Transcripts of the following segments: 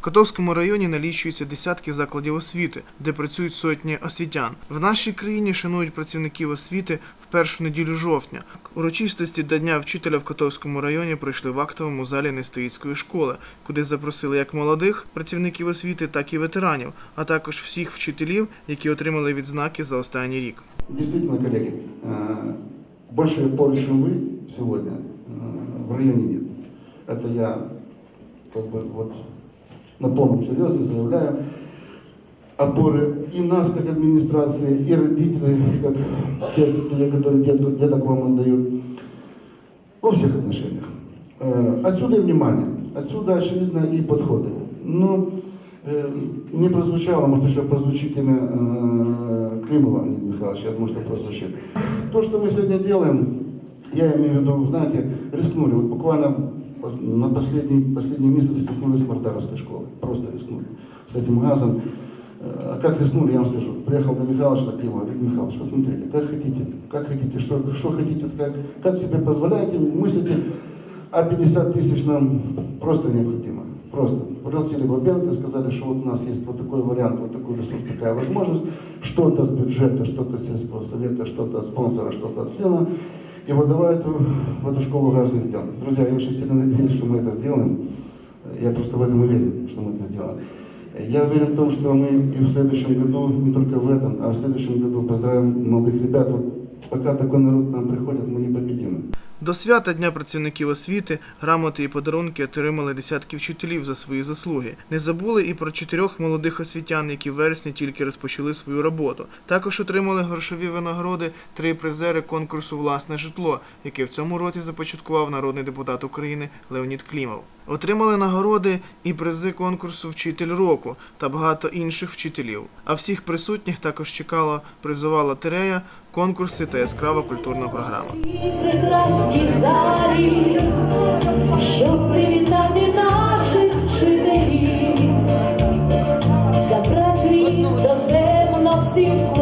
В Котовському районі налічується десятки закладів освіти, де працюють сотні освітян. В нашій країні шанують працівників освіти в першу неділю жовтня. Урочистості до Дня вчителя в Котовському районі пройшли в актовому залі Нестоїцької школи, куди запросили як молодих працівників освіти, так і ветеранів, а також всіх вчителів, які отримали відзнаки за останній рік. Действительно, коллеги, э, больше опоры, чем вы сегодня, э, в районе нет. Это я как бы вот на полном серьезе заявляю. Опоры и нас, как администрации, и родителей, как те, люди, которые деток, деток вам отдают, во всех отношениях. Э, Отсюда и внимание, отсюда, очевидно, и подходы. Но э, не прозвучало, может, еще прозвучит имя э, Климова Леонида Михайловича, я думаю, что прозвучит. То, что мы сегодня делаем, я имею в виду, знаете, рискнули. Вот буквально на последний, последний месяц рискнули с Мартаровской школы. Просто рискнули с этим газом. Э, Как рискнули, я вам скажу. Приехал до Михайловича на Климова. Говорит, Михайлович, посмотрите, как хотите, как хотите, что, что хотите, как, как себе позволяете, мыслите, а 50 тысяч нам просто необходимо. Просто. Пригласили Бабенко, сказали, что вот у нас есть вот такой вариант, вот такой ресурс, такая возможность. Что-то с бюджета, что-то с сельского совета, что-то от спонсора, что-то от члена. И вот эту, в эту школу газ заведем. Друзья, я очень сильно надеюсь, что мы это сделаем. Я просто в этом уверен, что мы это сделаем. Я уверен в том, что мы и в следующем году, не только в этом, а в следующем году поздравим молодых ребят. Вот пока такой народ к нам приходит, мы непобедимы. До свята Дня працівників освіти грамоти і подарунки отримали десятки вчителів за свої заслуги. Не забули і про чотирьох молодих освітян, які в вересні тільки розпочали свою роботу. Також отримали грошові винагороди три призери конкурсу Власне житло, який в цьому році започаткував народний депутат України Леонід Клімов. Отримали нагороди і призи конкурсу Вчитель року та багато інших вчителів. А всіх присутніх також чекала призова лотерея, конкурси та яскрава культурна програма. І прекрасній залі, щоб привітати наших вчителів, за працю доземно всім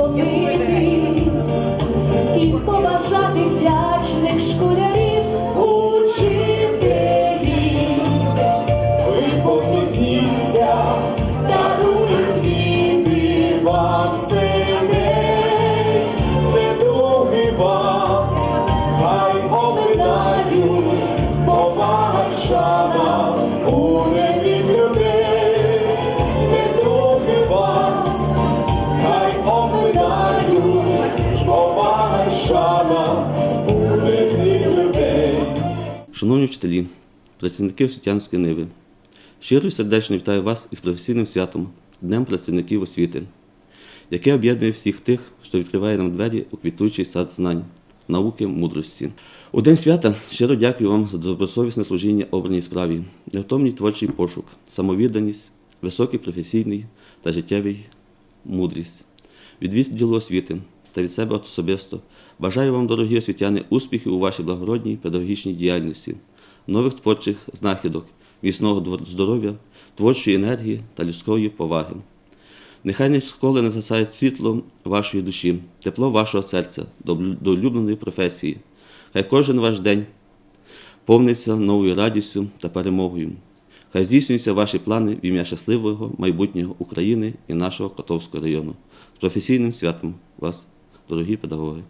шана буде від людей, недовгий вас, хай оминають, повага шана буде від людей. Шановні вчителі, працівники освітянської ниви, щиро і сердечно вітаю вас із професійним святом Днем працівників освіти, яке об'єднує всіх тих, що відкриває нам двері у квітучий сад знань, науки, мудрості. У день свята щиро дякую вам за добросовісне служіння обраній справі, невтомний творчий пошук, самовідданість, високий професійний та життєвий мудрість. Від відділу освіти та від себе особисто бажаю вам, дорогі освітяни, успіхів у вашій благородній педагогічній діяльності, нових творчих знахідок, міцного здоров'я, творчої енергії та людської поваги. Нехай ніколи не згасають світло вашої душі, тепло вашого серця до улюбленої професії. Хай кожен ваш день повниться новою радістю та перемогою. Хай здійснюються ваші плани в ім'я щасливого майбутнього України і нашого Котовського району. З професійним святом вас, дорогі педагоги!